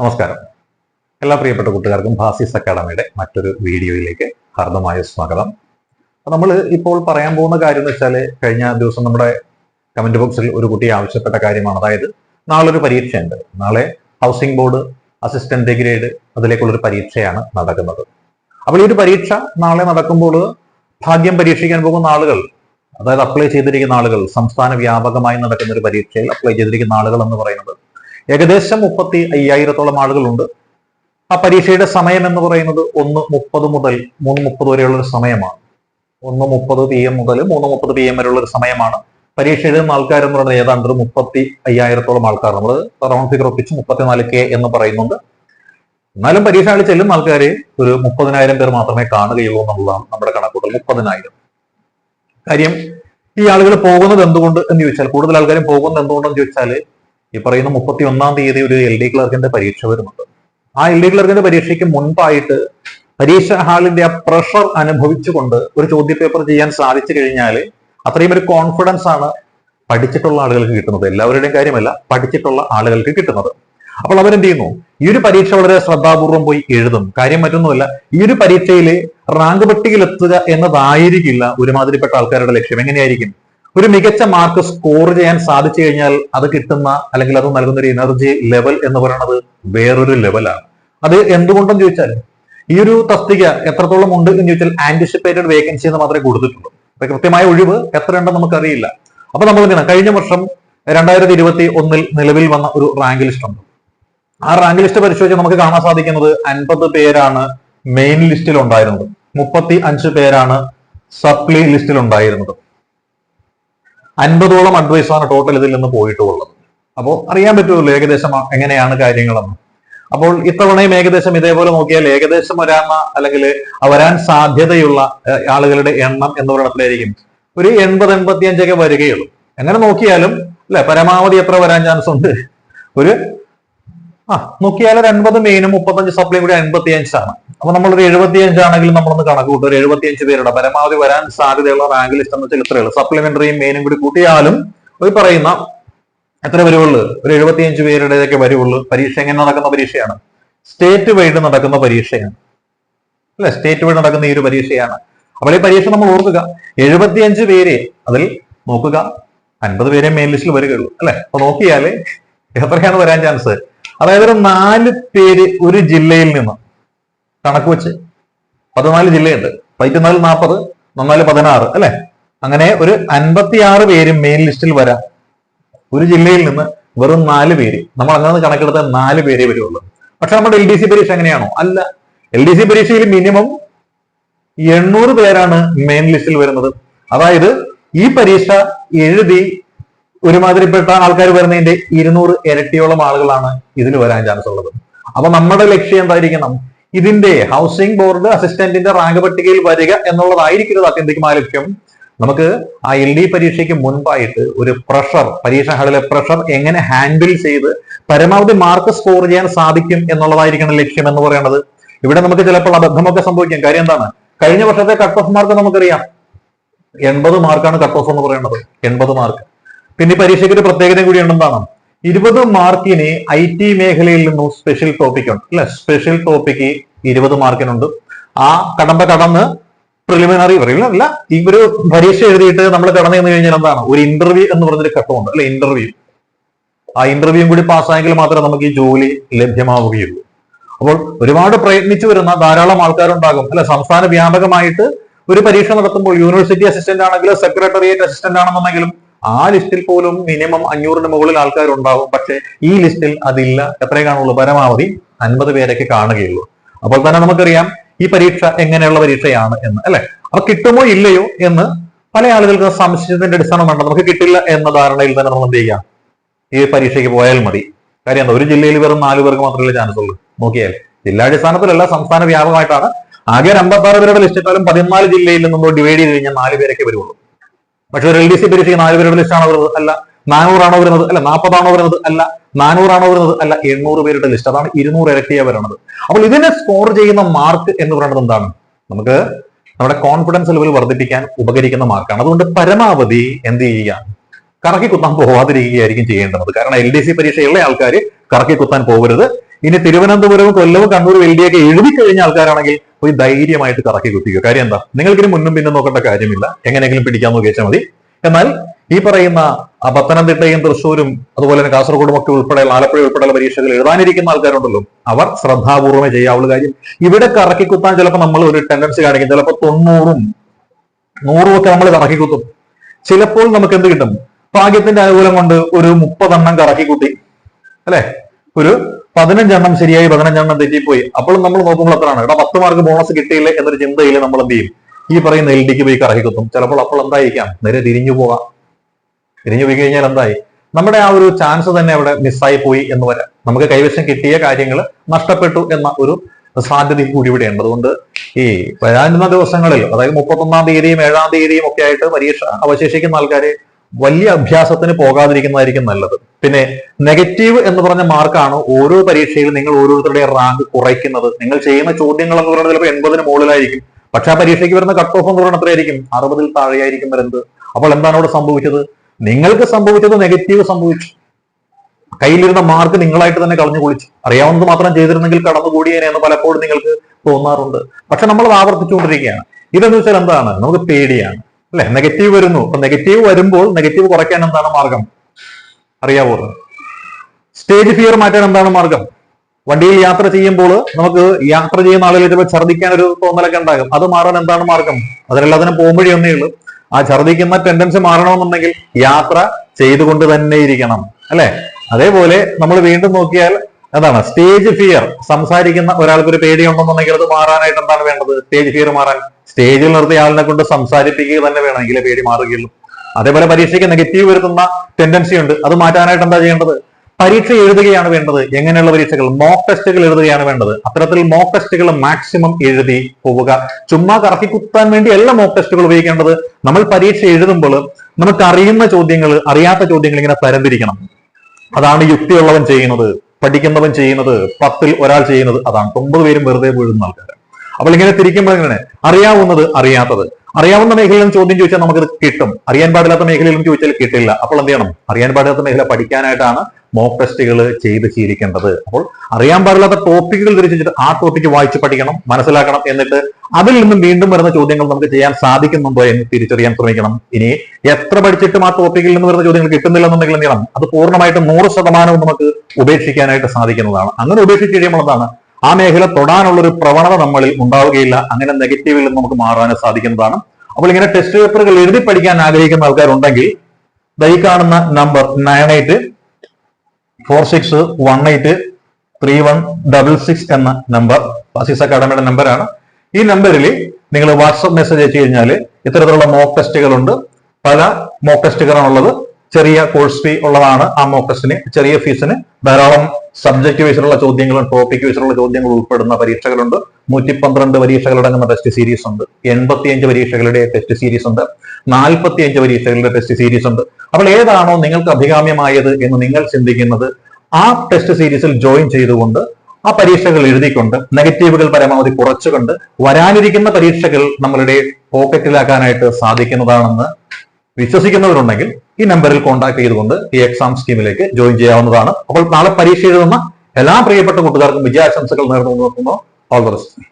നമസ്കാരം. എല്ലാ പ്രിയപ്പെട്ട കൂട്ടുകാർക്കും ഭാസിസ് അക്കാഡമിയുടെ മറ്റൊരു വീഡിയോയിലേക്ക് ഹാർദമായ സ്വാഗതം. നമ്മൾ ഇപ്പോൾ പറയാൻ പോകുന്ന കാര്യം എന്ന് വെച്ചാൽ കഴിഞ്ഞ ദിവസം നമ്മുടെ കമന്റ് ബോക്സിൽ ഒരു കുട്ടി ആവശ്യപ്പെട്ട കാര്യമാണ്. അതായത് നാളെ ഒരു പരീക്ഷയുണ്ട്. നാളെ ഹൗസിംഗ് ബോർഡ് അസിസ്റ്റന്റ് ഗ്രേഡ് അതിലേക്കുള്ളൊരു പരീക്ഷയാണ് നടക്കുന്നത്. അപ്പോൾ ഈ ഒരു പരീക്ഷ നാളെ നടക്കുമ്പോൾ ഭാഗ്യം പരീക്ഷിക്കാൻ പോകുന്ന ആളുകൾ അതായത് അപ്ലൈ ചെയ്തിരിക്കുന്ന ആളുകൾ സംസ്ഥാന വ്യാപകമായി നടക്കുന്ന ഒരു പരീക്ഷയിൽ അപ്ലൈ ചെയ്തിരിക്കുന്ന ആളുകൾ എന്ന് പറയുന്നത് ഏകദേശം മുപ്പത്തി അയ്യായിരത്തോളം ആളുകളുണ്ട്. ആ പരീക്ഷയുടെ സമയം എന്ന് പറയുന്നത് ഒന്ന് മുപ്പത് മുതൽ മൂന്ന് മുപ്പത് വരെയുള്ള ഒരു സമയമാണ്. ഒന്ന് മുപ്പത് പി എം മുതൽ മൂന്ന് മുപ്പത് പി എം വരെയുള്ള ഒരു സമയമാണ്. പരീക്ഷ എഴുതുന്ന ആൾക്കാർ എന്ന് പറയുന്നത് ഏതാണ്ട് ഒരു മുപ്പത്തി അയ്യായിരത്തോളം ആൾക്കാർ നമ്മൾ റൗണ്ട് ഫിഗർ ഒപ്പിച്ച് മുപ്പത്തിനാല് കെ എന്ന് പറയുന്നുണ്ട്. എന്നാലും പരീക്ഷ ആളിൽ ചെല്ലുന്ന ആൾക്കാർ ഒരു മുപ്പതിനായിരം പേർ മാത്രമേ കാണുകയുള്ളൂ എന്നുള്ളതാണ് നമ്മുടെ കണക്കൂട്ടൽ. മുപ്പതിനായിരം. കാര്യം ഈ ആളുകൾ പോകുന്നത് എന്തുകൊണ്ട് എന്ന് ചോദിച്ചാൽ കൂടുതൽ ആൾക്കാരും പോകുന്നത് എന്തുകൊണ്ടെന്ന് ചോദിച്ചാൽ ഈ പറയുന്ന മുപ്പത്തി ഒന്നാം തീയതി ഒരു എൽ ഡി ക്ലർക്കിന്റെ പരീക്ഷ വരുന്നുണ്ട്. ആ എൽ ഡി ക്ലർക്കിന്റെ പരീക്ഷയ്ക്ക് മുൻപായിട്ട് പരീക്ഷ ഹാളിന്റെ ആ പ്രഷർ അനുഭവിച്ചുകൊണ്ട് ഒരു ചോദ്യപേപ്പർ ചെയ്യാൻ സാധിച്ചു കഴിഞ്ഞാൽ അത്രയും ഒരു കോൺഫിഡൻസ് ആണ് പഠിച്ചിട്ടുള്ള ആളുകൾക്ക് കിട്ടുന്നത്. എല്ലാവരുടെയും കാര്യമല്ല പഠിച്ചിട്ടുള്ള ആളുകൾക്ക് കിട്ടുന്നത്. അപ്പോൾ അവരെന്ത് ചെയ്യുന്നു? ഈ ഒരു പരീക്ഷ വളരെ ശ്രദ്ധാപൂർവം പോയി എഴുതും. കാര്യം മറ്റൊന്നുമല്ല ഈ ഒരു പരീക്ഷയിൽ റാങ്ക് പട്ടികയിൽ എത്തുക എന്നതായിരിക്കില്ല ഒരുമാതിരിപ്പെട്ട ആൾക്കാരുടെ ലക്ഷ്യം. എങ്ങനെയായിരിക്കും? ഒരു മികച്ച മാർക്ക് സ്കോർ ചെയ്യാൻ സാധിച്ചു കഴിഞ്ഞാൽ അത് കിട്ടുന്ന അല്ലെങ്കിൽ അത് നൽകുന്ന ഒരു എനർജി ലെവൽ എന്ന് പറയുന്നത് വേറൊരു ലെവലാണ് അത് എന്തുകൊണ്ടെന്ന് ചോദിച്ചാൽ ഈ ഒരു തസ്തിക എത്രത്തോളം ഉണ്ട് എന്ന് ചോദിച്ചാൽ ആന്റിസിപ്പേറ്റഡ് വേക്കൻസി എന്ന് മാത്രമേ കൊടുത്തിട്ടുള്ളൂ. കൃത്യമായ ഒഴിവ് എത്ര ഉണ്ടെന്ന് നമുക്കറിയില്ല. അപ്പൊ നമ്മൾ എന്താണ് കഴിഞ്ഞ വർഷം രണ്ടായിരത്തി ഇരുപത്തി ഒന്നിൽ നിലവിൽ വന്ന ഒരു റാങ്ക് ലിസ്റ്റ് ഉണ്ട്. ആ റാങ്ക് ലിസ്റ്റ് പരിശോധിച്ച് നമുക്ക് കാണാൻ സാധിക്കുന്നത് അൻപത് പേരാണ് മെയിൻ ലിസ്റ്റിൽ ഉണ്ടായിരുന്നത്. മുപ്പത്തി അഞ്ച് പേരാണ് സപ്ലി ലിസ്റ്റിൽ ഉണ്ടായിരുന്നത്. അൻപതോളം അഡ്വൈസാണ് ടോട്ടൽ ഇതിൽ നിന്ന് പോയിട്ടുള്ളത്. അപ്പോൾ അറിയാൻ പറ്റുമല്ലോ ഏകദേശം എങ്ങനെയാണ് കാര്യങ്ങളെന്ന്. അപ്പോൾ ഇത്തവണയും ഏകദേശം ഇതേപോലെ നോക്കിയാൽ ഏകദേശം വരാമ അല്ലെങ്കിൽ വരാൻ സാധ്യതയുള്ള ആളുകളുടെ എണ്ണം എന്ന് പറയുന്നതിലായിരിക്കും ഒരു എൺപത് എൺപത്തി അഞ്ചൊക്കെ വരികയുള്ളൂ. എങ്ങനെ നോക്കിയാലും അല്ലെ പരമാവധി എത്ര വരാൻ ചാൻസ് ഉണ്ട്? ഒരു ആ നോക്കിയാൽ ഒരു അൻപത് മെയിനും മുപ്പത്തഞ്ച് സപ്ലൈയും കൂടി അൻപത്തി അഞ്ചാണ് അപ്പൊ നമ്മളൊരു എഴുപത്തി അഞ്ചാണെങ്കിൽ നമ്മളൊന്ന് കണക്ക് കൂട്ടും. ഒരു എഴുപത്തി അഞ്ച് പേരുടെ പരമാവധി വരാൻ സാധ്യതയുള്ള റാങ്ക് ലിസ്റ്റ് എന്ന് വെച്ചാൽ ഇത്രയുള്ളൂ സപ്ലിമെന്ററിയും മെയിനും കൂടി കൂട്ടിയാലും ഒരു പറയുന്ന എത്ര വരുവുള്ളൂ? ഒരു എഴുപത്തിയഞ്ച് പേരുടേതൊക്കെ വരുവുള്ളൂ. പരീക്ഷ എങ്ങനെ നടക്കുന്ന പരീക്ഷയാണ്? സ്റ്റേറ്റ് വൈഡ് നടക്കുന്ന പരീക്ഷയാണ്. അല്ലെ? സ്റ്റേറ്റ് വൈഡ് നടക്കുന്ന ഈ ഒരു പരീക്ഷയാണ്. അപ്പോൾ ഈ പരീക്ഷ നമ്മൾ ഓർക്കുക. എഴുപത്തിയഞ്ച് പേരെ അതിൽ നോക്കുക. അൻപത് പേരെ മെയിൻ ലിസ്റ്റിൽ വരികയുള്ളൂ. അല്ലെ? അപ്പൊ നോക്കിയാൽ എത്രയാണ് വരാൻ ചാൻസ് അതായത് ഒരു നാല് പേര് ഒരു ജില്ലയിൽ നിന്ന്. കണക്ക് വെച്ച് പതിനാല് ജില്ലയുണ്ട്. പതിനാല് നാൽപ്പത് നന്നാൽ പതിനാറ് അല്ലെ? അങ്ങനെ ഒരു അൻപത്തിയാറ് പേര് മെയിൻ ലിസ്റ്റിൽ വരാം. ഒരു ജില്ലയിൽ നിന്ന് വെറും നാല് പേര്. നമ്മൾ അങ്ങനെ കണക്കെടുത്ത നാല് പേരേ വരുള്ളൂ. പക്ഷെ നമ്മുടെ എൽ ഡി സി പരീക്ഷ എങ്ങനെയാണോ? അല്ല. എൽ ഡി സി പരീക്ഷയിൽ മിനിമം എണ്ണൂറ് പേരാണ് മെയിൻ ലിസ്റ്റിൽ വരുന്നത്. അതായത് ഈ പരീക്ഷ എഴുതി ഒരുമാതിരിപ്പെട്ട ആൾക്കാർ വരുന്നതിന്റെ ഇരുന്നൂറ് ഇരട്ടിയോളം ആളുകളാണ് ഇതിൽ വരാൻ ചാൻസ് ഉള്ളത്. അപ്പൊ നമ്മുടെ ലക്ഷ്യം എന്തായിരിക്കണം? ഇതിന്റെ ഹൗസിംഗ് ബോർഡ് അസിസ്റ്റന്റിന്റെ റാങ്ക് പട്ടികയിൽ വരിക എന്നുള്ളതായിരിക്കരുത് ആത്യന്തികമായ ലക്ഷ്യം. നമുക്ക് ആ എൽ ഡി പരീക്ഷയ്ക്ക് മുൻപായിട്ട് ഒരു പ്രഷർ പരീക്ഷ ഹാളിലെ പ്രഷർ എങ്ങനെ ഹാൻഡിൽ ചെയ്ത് പരമാവധി മാർക്ക് സ്കോർ ചെയ്യാൻ സാധിക്കും എന്നുള്ളതായിരിക്കണം ലക്ഷ്യം എന്ന് പറയുന്നത് ഇവിടെ നമുക്ക് ചിലപ്പോൾ അബദ്ധമൊക്കെ സംഭവിക്കാം. കാര്യം എന്താണ്? കഴിഞ്ഞ വർഷത്തെ കട്ട് ഓഫ് മാർക്ക് നമുക്കറിയാം. എൺപത് മാർക്കാണ് കട്ട് ഓഫ് എന്ന് പറയുന്നത് എൺപത് മാർക്ക് പിന്നെ പരീക്ഷയ്ക്ക് ഒരു പ്രത്യേകത കൂടി ഉണ്ടെന്നാണ് ഇരുപത് മാർക്കിന് ഐ ടി മേഖലയിൽ നിന്നും സ്പെഷ്യൽ ടോപ്പിക് ഉണ്ട്. അല്ലെ? സ്പെഷ്യൽ ടോപ്പിക്ക് ഇരുപത് മാർക്കിനുണ്ട്. ആ കടമ്പ കടന്ന് പ്രിലിമിനറി അല്ല ഈ ഒരു പരീക്ഷ എഴുതിയിട്ട് നമ്മൾ കടന്നു ചെന്ന് കഴിഞ്ഞാൽ എന്താണ്? ഒരു ഇന്റർവ്യൂ എന്ന് പറഞ്ഞൊരു ഘട്ടമുണ്ട്. അല്ലെ? ഇന്റർവ്യൂ ആ ഇന്റർവ്യൂ കൂടി പാസ്സായെങ്കിൽ മാത്രമേ നമുക്ക് ഈ ജോലി ലഭ്യമാവുകയുള്ളൂ. അപ്പോൾ ഒരുപാട് പ്രയത്നിച്ചു വരുന്ന ധാരാളം ആൾക്കാരുണ്ടാകും. അല്ലെ? സംസ്ഥാന വ്യാപകമായിട്ട് ഒരു പരീക്ഷ നടത്തുമ്പോൾ യൂണിവേഴ്സിറ്റി അസിസ്റ്റന്റ് ആണെങ്കിലും സെക്രട്ടേറിയറ്റ് അസിസ്റ്റന്റ് ആണെന്നുണ്ടെങ്കിലും ആ ലിസ്റ്റിൽ പോലും മിനിമം അഞ്ഞൂറിന് മുകളിൽ ആൾക്കാരുണ്ടാവും. പക്ഷെ ഈ ലിസ്റ്റിൽ അതില്ല. എത്രയേ കാണുള്ളൂ? പരമാവധി അൻപത് പേരൊക്കെ കാണുകയുള്ളൂ. അപ്പോൾ തന്നെ നമുക്കറിയാം ഈ പരീക്ഷ എങ്ങനെയുള്ള പരീക്ഷയാണ് എന്ന് അല്ലെ? അപ്പൊ കിട്ടുമോ ഇല്ലയോ എന്ന് പല ആളുകൾക്ക് സംശയത്തിന്റെ അടിസ്ഥാനം വേണ്ട നമുക്ക് കിട്ടില്ല എന്ന ധാരണയിൽ തന്നെ നമ്മൾ എന്ത് ചെയ്യാം ഈ പരീക്ഷയ്ക്ക് പോയാൽ മതി. കാര്യം എന്താ? ഒരു ജില്ലയിൽ വെറും നാലു പേർക്ക് മാത്രമേ ചാൻസ് ഉള്ളൂ. നോക്കിയാൽ ജില്ലാടിസ്ഥാനത്തിലല്ല സംസ്ഥാന വ്യാപകമായിട്ടാണ്. ആകെ ഒരു അമ്പത്താറ് പേരുടെ ലിസ്റ്റ് ഇട്ടാലും പതിനാല് ജില്ലയിൽ നിന്നും ഡിവൈഡ് ചെയ്ത് കഴിഞ്ഞാൽ നാല് പേരൊക്കെ വരുള്ളൂ. പക്ഷെ ഒരു എൽ ഡി സി പരീക്ഷയ്ക്ക് നാല് പേരുടെ വരുന്നത്? അല്ല. നാനൂറാണോ വരുന്നത്? അല്ല. നാൽപ്പതാണോ വരുന്നത്? അല്ല. നാനൂറാണോ വരുന്നത്? അല്ല. എണ്ണൂറ് പേരുടെ ലിസ്റ്റ് അതാണ് ഇരുന്നൂറ് ഇരട്ടിയാ വരുന്നത് അപ്പോൾ ഇതിനെ സ്കോർ ചെയ്യുന്ന മാർക്ക് എന്ന് പറയുന്നത് എന്താണ്? നമുക്ക് നമ്മുടെ കോൺഫിഡൻസ് ലെവൽ വർദ്ധിപ്പിക്കാൻ ഉപകരിക്കുന്ന മാർക്കാണ് അതുകൊണ്ട് പരമാവധി എന്ത് ചെയ്യുക? കറക്കി കുത്താൻ പോവാതിരിക്കുകയായിരിക്കും ചെയ്യേണ്ടത്. കാരണം എൽ ഡി സി പരീക്ഷയുള്ള ആൾക്കാർ കറക്കി കുത്താൻ പോകരുത്. ഇനി തിരുവനന്തപുരവും കൊല്ലവും കണ്ണൂരും എൽ ഡി ഒക്കെ എഴുതി കഴിഞ്ഞ ആൾക്കാരാണെങ്കിൽ പോയി ധൈര്യമായിട്ട് കറക്കി കുത്തിക്കുക. കാര്യം എന്താ? നിങ്ങൾക്കിന് മുന്നും പിന്നും നോക്കേണ്ട കാര്യമില്ല. എങ്ങനെയെങ്കിലും പിടിക്കാൻ നോക്കിയാൽ മതി. എന്നാൽ ഈ പറയുന്ന പത്തനംതിട്ടയും തൃശ്ശൂരും അതുപോലെ തന്നെ കാസർഗോഡും ഒക്കെ ഉൾപ്പെടെ ആലപ്പുഴ ഉൾപ്പെടെയുള്ള പരീക്ഷകൾ എഴുതാനിരിക്കുന്ന ആൾക്കാരുണ്ടല്ലോ. അവർ ശ്രദ്ധാപൂർവമേ ചെയ്യാവുള്ള കാര്യം. ഇവിടെ കറക്കി കുത്താൻ ചിലപ്പോൾ നമ്മൾ ഒരു ടെൻഡൻസി കാണിക്കും. ചിലപ്പോൾ തൊണ്ണൂറും നൂറും ഒക്കെ നമ്മൾ കറക്കി കുത്തും. ചിലപ്പോൾ നമുക്ക് എന്ത് കിട്ടും? ഭാഗ്യത്തിന്റെ അനുകൂലം കൊണ്ട് ഒരു മുപ്പതെണ്ണം കറക്കി കുത്തി. അല്ലെ? ഒരു പതിനഞ്ചെണ്ണം ശരിയായി പതിനഞ്ചെണ്ണം തെറ്റിപ്പോയി. അപ്പോൾ നമ്മൾ നോക്കുമ്പോൾ എത്രയാണ് എടാ പത്ത് മാർക്ക് ബോണസ് കിട്ടിയില്ലേ എന്നൊരു ചിന്തയിൽ നമ്മൾ എന്ത് ചെയ്യും? ഈ പറയുന്ന എൽ ഡിക്ക് പോയി കറക്കി കുത്തും. ചിലപ്പോൾ അപ്പോൾ എന്തായിരിക്കാം? നേരെ തിരിഞ്ഞു പോകാം. തിരിഞ്ഞു പോയി കഴിഞ്ഞാൽ എന്തായി? നമ്മുടെ ആ ഒരു ചാൻസ് തന്നെ അവിടെ മിസ്സായി പോയി എന്ന് വരാം. നമുക്ക് കൈവശം കിട്ടിയ കാര്യങ്ങൾ നഷ്ടപ്പെട്ടു എന്ന ഒരു സാധ്യത കൂടി ഇവിടെ ഉണ്ട്. അതുകൊണ്ട് ഈ വരാനുന്ന ദിവസങ്ങളിൽ അതായത് മുപ്പത്തൊന്നാം തീയതിയും ഏഴാം തീയതിയും ഒക്കെ ആയിട്ട് പരീക്ഷ അവശേഷിക്കുന്ന ആൾക്കാര് വലിയ അഭ്യാസത്തിന് പോകാതിരിക്കുന്നതായിരിക്കും നല്ലത്. പിന്നെ നെഗറ്റീവ് എന്ന് പറഞ്ഞ മാർക്കാണ് ഓരോ പരീക്ഷയിലും നിങ്ങൾ ഓരോരുത്തരുടെ റാങ്ക് കുറയ്ക്കുന്നത്. നിങ്ങൾ ചെയ്യുന്ന ചോദ്യങ്ങൾ എന്ന് പറയുന്നത് ചിലപ്പോൾ എൺപതിന് മുകളിലായിരിക്കും. പക്ഷെ ആ പരീക്ഷയ്ക്ക് വരുന്ന കട്ട് ഓഫ് എന്ന് പറയുന്നത് എത്രയായിരിക്കും? അറുപതിൽ താഴെയായിരിക്കും വരുന്നത്. അപ്പോൾ എന്താണ് അവിടെ സംഭവിച്ചത്? നിങ്ങൾക്ക് സംഭവിച്ചത് നെഗറ്റീവ് സംഭവിച്ചു. കയ്യിലിരുന്ന മാർക്ക് നിങ്ങളായിട്ട് തന്നെ കളഞ്ഞു കുളിച്ചു. അറിയാവുന്നത് മാത്രം ചെയ്തിരുന്നെങ്കിൽ കടന്നുകൂടിയേനെ എന്ന് പലപ്പോഴും നിങ്ങൾക്ക് തോന്നാറുണ്ട്. പക്ഷെ നമ്മൾ ആവർത്തിച്ചുകൊണ്ടിരിക്കുകയാണ്. ഇതെന്ന് വെച്ചാൽ എന്താണ്? നമുക്ക് പേടിയാണ്. അല്ലെ? നെഗറ്റീവ് വരുന്നു. അപ്പൊ നെഗറ്റീവ് വരുമ്പോൾ നെഗറ്റീവ് കുറയ്ക്കാൻ എന്താണ് മാർഗം? അറിയാവോ? സ്റ്റേജ് ഫിയർ മാറ്റാൻ എന്താണ് മാർഗം? വണ്ടിയിൽ യാത്ര ചെയ്യുമ്പോൾ നമുക്ക് യാത്ര ചെയ്യുന്ന ആളുകൾ ചിലപ്പോൾ ഛർദ്ദിക്കാൻ ഒരു തോന്നലൊക്കെ ഉണ്ടാകും. അത് മാറാൻ എന്താണ് മാർഗം? അതിനെല്ലാത്തിനും പോകുമ്പോഴേ ഒന്നേ ഉള്ളൂ. ആ ഛർദ്ദിക്കുന്ന ടെൻഡൻസി മാറണമെന്നുണ്ടെങ്കിൽ യാത്ര ചെയ്തുകൊണ്ട് തന്നെ ഇരിക്കണം. അല്ലെ? അതേപോലെ നമ്മൾ വീണ്ടും നോക്കിയാൽ എന്താണ്? സ്റ്റേജ് ഫിയർ സംസാരിക്കുന്ന ഒരാൾക്ക് ഒരു പേടിയുണ്ടെന്നുണ്ടെങ്കിൽ അത് മാറാനായിട്ട് എന്താണ് വേണ്ടത്? സ്റ്റേജ് ഫിയർ മാറാൻ. സ്റ്റേജിൽ നിർത്തിയ ആളിനെ കൊണ്ട് സംസാരിപ്പിക്കുക തന്നെ വേണമെങ്കിൽ പേടി മാറുകയുള്ളൂ. അതേപോലെ പരീക്ഷയ്ക്ക് നെഗറ്റീവ് വരുത്തുന്ന ടെൻഡൻസി ഉണ്ട്. അത് മാറ്റാനായിട്ട് എന്താ ചെയ്യേണ്ടത്? പരീക്ഷ എഴുതുകയാണ് വേണ്ടത്. എങ്ങനെയുള്ള പരീക്ഷകൾ? മോക്ക് ടെസ്റ്റുകൾ എഴുതുകയാണ് വേണ്ടത്. അത്തരത്തിൽ മോക്ക് ടെസ്റ്റുകൾ മാക്സിമം എഴുതി പോവുക. ചുമ്മാ കറക്കി കുത്താൻ വേണ്ടി എല്ലാ മോക്ക് ടെസ്റ്റുകൾ ഉപയോഗിക്കേണ്ടത്. നമ്മൾ പരീക്ഷ എഴുതുമ്പോൾ നമുക്ക് അറിയുന്ന ചോദ്യങ്ങൾ അറിയാത്ത ചോദ്യങ്ങൾ ഇങ്ങനെ തരംതിരിക്കണം അതാണ് യുക്തിയുള്ളവൻ ചെയ്യുന്നത്. പഠിക്കുന്നവൻ ചെയ്യുന്നത്. പത്തിൽ ഒരാൾ ചെയ്യുന്നത്. അതാണ്. ഒമ്പത് പേരും വെറുതെ വീഴുന്ന ആൾക്കാർ അപ്പോൾ ഇങ്ങനെ തിരിക്കുമ്പോൾ ഇങ്ങനെ അറിയാവുന്നത് അറിയാത്തത്. അറിയാവുന്ന മേഖലയിലും ചോദ്യം ചോദിച്ചാൽ നമുക്കത് കിട്ടും. അറിയാൻ പാടില്ലാത്ത മേഖലയിലും ചോദിച്ചാൽ കിട്ടില്ല. അപ്പോൾ എന്ത് ചെയ്യണം? അറിയാൻ പാടില്ലാത്ത മേഖല പഠിക്കാനായിട്ടാണ് മോക്ക് ടെസ്റ്റുകൾ ചെയ്ത് ശീലിക്കേണ്ടത്. അപ്പോൾ അറിയാൻ പാടില്ലാത്ത ടോപ്പിക്കുകൾ തിരിച്ചിട്ട് ആ ടോപ്പിക്ക് വായിച്ച് പഠിക്കണം മനസ്സിലാക്കണം എന്നിട്ട് അതിൽ നിന്നും വീണ്ടും വരുന്ന ചോദ്യങ്ങൾ നമുക്ക് ചെയ്യാൻ സാധിക്കുന്നുണ്ടോ എന്ന് തിരിച്ചറിയാൻ ശ്രമിക്കണം. ഇനി എത്ര പഠിച്ചിട്ടും ആ ടോപ്പിക്കിൽ നിന്ന് വരുന്ന ചോദ്യങ്ങൾ കിട്ടുന്നില്ലെന്നുണ്ടെങ്കിൽ എന്ത് ചെയ്യണം? അത് പൂർണമായിട്ടും നൂറ് ശതമാനവും നമുക്ക് ഉപേക്ഷിക്കാനായിട്ട് സാധിക്കുന്നതാണ്. അങ്ങനെ ഉപേക്ഷിച്ച് കഴിയുമ്പോൾ എന്താണ്? ആ മേഖല തൊടാനുള്ള ഒരു പ്രവണത നമ്മളിൽ ഉണ്ടാവുകയില്ല. അങ്ങനെ നെഗറ്റീവിൽ നിന്ന് നമുക്ക് മാറാൻ സാധിക്കുന്നതാണ്. അപ്പോൾ ഇങ്ങനെ ടെസ്റ്റ് പേപ്പറുകൾ എഴുതി പഠിക്കാൻ ആഗ്രഹിക്കുന്ന ആൾക്കാരുണ്ടെങ്കിൽ ദൈ കാണുന്ന number nine eight four six one eight three one double six എന്ന നമ്പർ അസീസ് അക്കാഡമിയുടെ നമ്പറാണ് ഈ നമ്പറിൽ നിങ്ങൾ വാട്സപ്പ് മെസ്സേജ് അയച്ചു കഴിഞ്ഞാൽ ഇത്തരത്തിലുള്ള മോക്ക് ടെസ്റ്റുകൾ ഉണ്ട് പല മോക്ക് ടെസ്റ്റുകളാണുള്ളത് ചെറിയ കോഴ്സ് ഫീ ഉള്ളതാണ് ആ മോക്ക് ടെസ്റ്റിന് ചെറിയ ഫീസിന് ധാരാളം സബ്ജക്ട് വൈസിലുള്ള ചോദ്യങ്ങളും ടോപ്പിക് വൈസിലുള്ള ചോദ്യങ്ങളും ഉൾപ്പെടുന്ന പരീക്ഷകളുണ്ട്. നൂറ്റി പന്ത്രണ്ട് പരീക്ഷകളടങ്ങുന്ന ടെസ്റ്റ് സീരീസ് ഉണ്ട്. എൺപത്തിയഞ്ച് പരീക്ഷകളുടെ ടെസ്റ്റ് സീരീസ് ഉണ്ട്. നാൽപ്പത്തിയഞ്ച് പരീക്ഷകളുടെ ടെസ്റ്റ് സീരീസ് ഉണ്ട്. അപ്പോൾ ഏതാണോ നിങ്ങൾക്ക് അഭികാമ്യമായത് എന്ന് നിങ്ങൾ ചിന്തിക്കുന്നത് ആ ടെസ്റ്റ് സീരീസിൽ ജോയിൻ ചെയ്തുകൊണ്ട് ആ പരീക്ഷകൾ എഴുതിക്കൊണ്ട് നെഗറ്റീവുകൾ പരമാവധി കുറച്ചുകൊണ്ട് വരാനിരിക്കുന്ന പരീക്ഷകൾ നമ്മളുടെ പോക്കറ്റിലാക്കാനായിട്ട് സാധിക്കുന്നതാണെന്ന് വിശ്വസിക്കുന്നവരുണ്ടെങ്കിൽ ഈ നമ്പറിൽ കോൺടാക്ട് ചെയ്തുകൊണ്ട് ഈ എക്സാം സ്കീമിലേക്ക് ജോയിൻ ചെയ്യാവുന്നതാണ്. അപ്പോൾ നാളെ പരീക്ഷ എഴുതുന്ന എല്ലാ പ്രിയപ്പെട്ട കൂട്ടുകാർക്കും വിജയാശംസകൾ നേർന്നു നോക്കുന്നു ഓൾ ദ ബെസ്റ്റ്